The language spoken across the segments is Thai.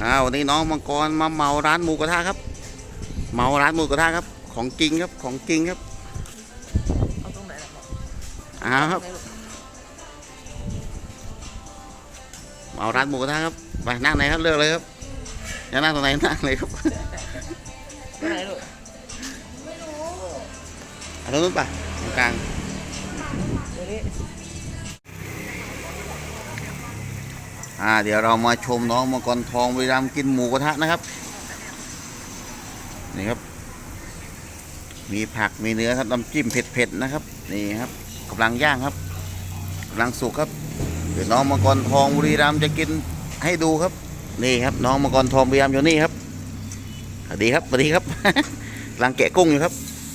อ่าวันนี้น้องมังกรมาเมาร้านหมูกระทะครับ เมาร้านหมูกระทะครับ ของจริงครับของจริงครับเอาตรงไหนล่ะพ่ออ้าวครับตงไหนลูกเมาร้านหมูกระทะครับไปนั่งไหนครับเลือกเลยครับจะนั่งตรงไหนนั่งเลยครับตรงไหนลูกเอาตรงนู้นไปตรงกลาง เดี๋ยวนี้ อ่าเดี๋ยวเรามาชมน้องมังกรทองบรีรัมกินหมูกระทะนะครับนี่ครับ มีผักมีเนื้อครับน้ำจิ้มเผ็ดๆนะครับนี่ครับกำลังย่างครับกำลังสุกครับเดี๋ยวน้องมังกรทองบุรีรัมจะกินให้ดูครับ นี่ครับ น้องมังกรทองบุรีรัมอยู่นี่ครับสวัสดีครับสวัสดีครับกำลังแกะกุ้งอยู่ครับ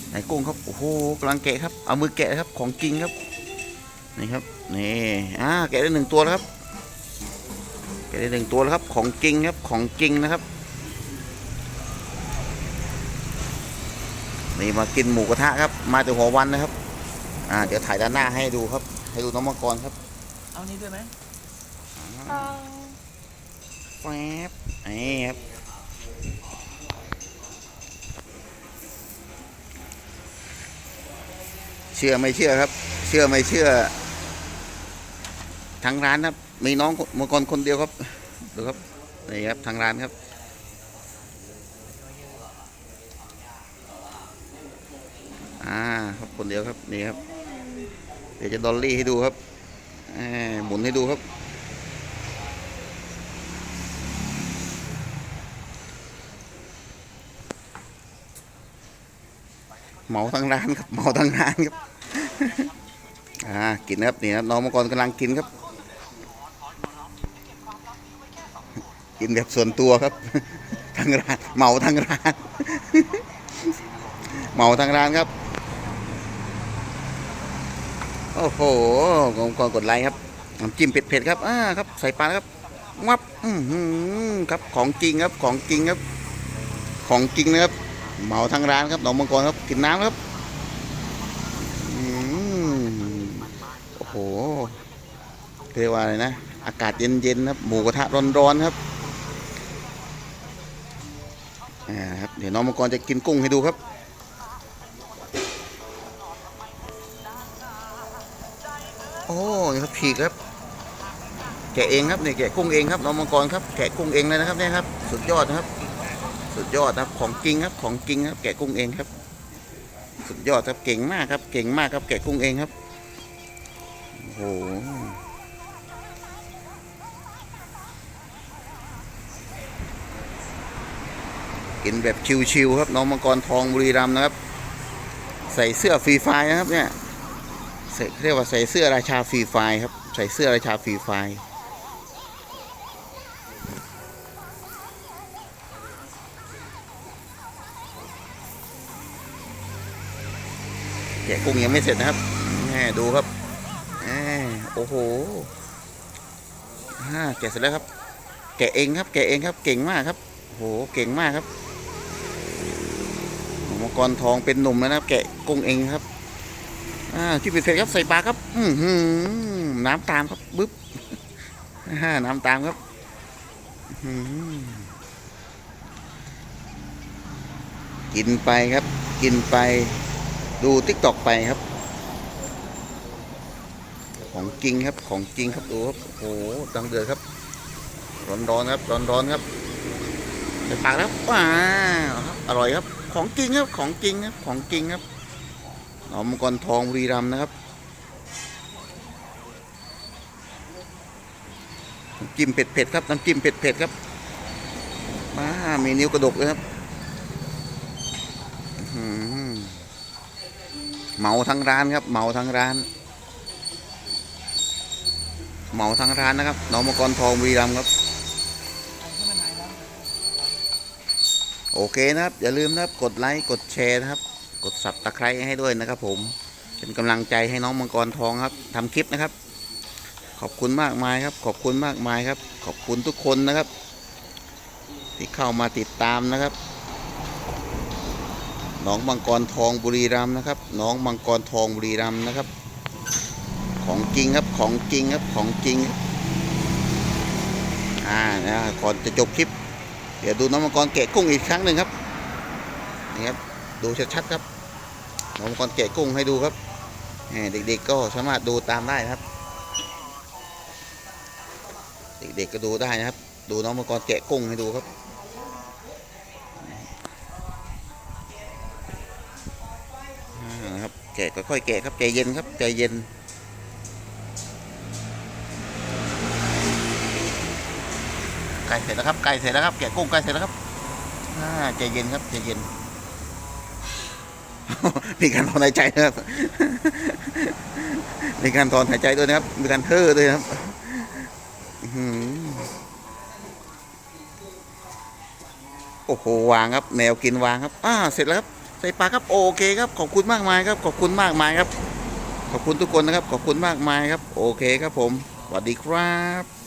ไหนกุ้งครับโอ้โหกำลังแกะครับเอามือแกะครับของจริงครับนี่ครับนี่อ่าแกะได้หนึ่งตัวแล้วครับ แกะได้หนึ่งตัวแล้วครับ ของจริงครับ ของจริงนะครับ นี่มากินหมูกระทะครับ มาแต่หัววันนะครับ อ่า เดี๋ยวถ่ายด้านหน้าให้ดูครับ ให้ดูน้องมังกรครับ เอานี้ด้วยไหมแฟบนี่ครับ เชื่อไม่เชื่อครับ เชื่อไม่เชื่อทางร้านครับ มีน้องมังกรคนเดียวครับดูครับนี่ครับทางร้านครับอ่าครับคนเดียวครับนี่ครับ เดี๋ยวจะดอลลี่ให้ดูครับหมหมุนให้ดูครับ เหมาทั้งร้านครับเหมาทั้งร้านครับอ่ากินครับนี่ครับน้องมังกรกำลังกินครับ กินแบบส่วนตัวครับทั้งร้านเหมาทั้งร้านเหมาทั้งร้านครับ โอ้โหกองกรกดไลค์ครับน้ำจิ้มเผ็ดๆครับอ่าครับใส่ปลาครับงับอืครับของจริงครับของจริงครับ ของจริงนะครับเหมาทั้งร้านครับหนองมังกรครับกินน้ำครับอืมโอ้โหเรียกว่าอะไรนะ อากาศเย็นๆครับหมูกระทะร้อนๆครับ เดี๋ยวน้องมังกรจะกินกุ้งให้ดูครับ โอ้นี่ครับฉีกครับ แกะเองครับเนี่ยแกะกุ้งเองครับน้องมังกรครับแกะกุ้งเองเลยนะครับเนี่ยครับ สุดยอดนะครับ สุดยอดนะครับของจริงครับของจริงครับ แกะกุ้งเองครับ สุดยอดครับเก่งมากครับ เก่งมากครับ แกะกุ้งเองครับโอ้โห กินแบบชิวๆครับ น้องมังกรทองบุรีรัมย์นะครับ ใส่เสื้อฟรีไฟนะครับเนี่ยใส่เรียกว่าใส่เสื้อราชาฟรีไฟครับ ใส่เสื้อราชาฟรีไฟแกะกุ้งยังไม่เสร็จนะครับแหมดูครับแหมโอ้โหอ่าแกะเสร็จแล้วครับ แกะเองครับ แกะเองครับ เก่งมากครับโอ้โหเก่งมากครับ กรทองเป็นหนุ่มนะครับ แกะกงเองครับ อ่าที่เป็นเสร็จครับใส่ปลาครับ อือหือน้ำตามครับบึ๊บน้ำตามครับกินไปครับ กินไป ดูติ๊กตอกไปครับ ของจริงครับของจริงครับดูครับโอ้โหดังเดือดครับ ร้อนๆครับ ร้อนๆครับใส่ปากแล้วว้าวครับอร่อยครับ ของจริงครับของจริงครับของจริงครับหนองมังกรทองบุรีรัมย์นะครับน้ำจิ้มเผ็ดๆครับน้ำจิ้มเผ็ดๆครับมามีนิ้วกระดกเลยครับเหมาทั้งร้านครับเหมาทั้งร้านเหมาทั้งร้านนะครับหนองมังกรทองบุรีรัมย์ครับ เอาให้มันหายร้อน โอเคนะครับ อย่าลืมนะครับกดไลค์กดแชร์นะครับ กดสับตะไคร้ให้ด้วยนะครับ ผมเป็นกำลังใจให้น้องมังกรทองครับทำคลิปนะครับ ขอบคุณมากมายครับ ขอบคุณมากมายครับ ขอบคุณทุกคนนะครับ ที่เข้ามาติดตามนะครับน้องมังกรทองบุรีรัมนะครับน้องมังกรทองบุรีรัมนะครับ ของจริงครับของจริงครับของจริงอ่านะก่อนจะจบคลิป เดี๋ยวดูน้องมังกรแกะกุ้งอีกครั้งหนึ่งครับนี่ครับดูชัดๆครับน้องมังกรแกะกุ้งให้ดูครับเด็กๆก็สามารถดูตามได้นะครับ เด็กๆก็ดูได้นะครับ ดูน้องมังกรแกะกุ้งให้ดูครับนะครับแกะค่อยๆแกะครับใจเย็นครับใจเย็น ไก่เสร็จแล้วครับไก่เสร็จแล้วครับแกะกุ้งไก่เสร็จแล้วครับอ่าใจเย็นครับใจเย็นมีการถอนหายใจนะครับมีการถอนหายใจด้วยนะครับ มีการเฮ่อด้วยนะครับโอ้โหวางครับแมวกินวางครับ อ่า เสร็จแล้วครับ ใส่ปลาครับโอเคครับ ขอบคุณมากมายครับ ขอบคุณมากมายครับ ขอบคุณทุกคนนะครับ ขอบคุณมากมายครับ โอเคครับผมสวัสดีครับ